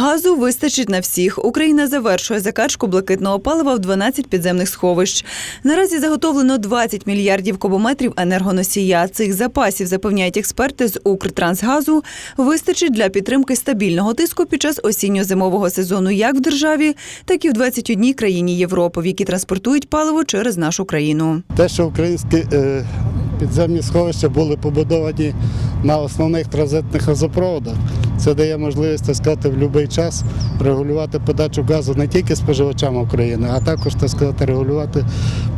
Газу вистачить на всіх. Україна завершує закачку блакитного палива в 12 підземних сховищ. Наразі заготовлено 20 мільярдів кубометрів енергоносія. Цих запасів запевняють експерти з Укртрансгазу. Вистачить для підтримки стабільного тиску під час осінньо-зимового сезону як в державі, так і в 21 країні Європи, в які транспортують паливо через нашу країну. Те, що українські е, підземні сховища були побудовані на основних транзитних газопроводах, це дає можливість так сказати, в будь-який час регулювати подачу газу не тільки споживачам України, а також так сказати, регулювати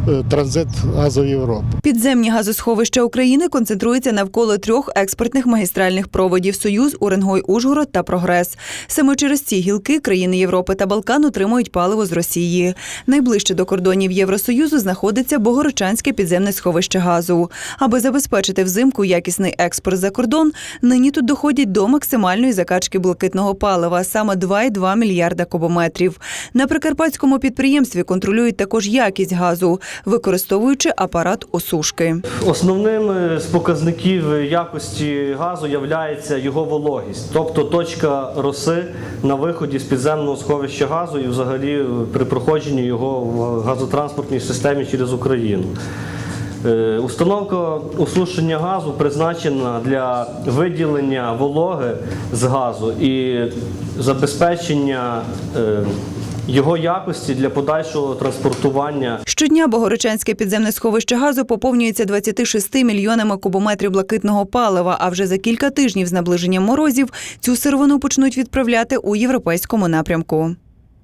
е, транзит газу в Європу. Підземні газосховища України концентруються навколо трьох експортних магістральних проводів Союз, Уренгой, Ужгород та Прогрес. Саме через ці гілки країни Європи та Балкан отримують паливо з Росії. Найближче до кордонів Євросоюзу знаходиться Богородчанське підземне сховище газу. Аби забезпечити взимку якісний експорт за кордон, нині тут доходять до максимальної закачки блакитного палива саме 2,2 мільярда кубометрів. На прикарпатському підприємстві контролюють також якість газу, використовуючи апарат осушки. Основним е, з показників якості газу є його вологість, тобто точка роси на виході з підземного сховища газу і взагалі при проходженні його в газотранспортній системі через Україну. Е, Установка осушення газу призначена для виділення вологи з газу і забезпечення е, його якості для подальшого транспортування Щодня Богородчанське підземне сховище газу поповнюється 26 мільйонами кубометрів блакитного палива. А вже за кілька тижнів з наближенням морозів цю сировину почнуть відправляти у європейському напрямку.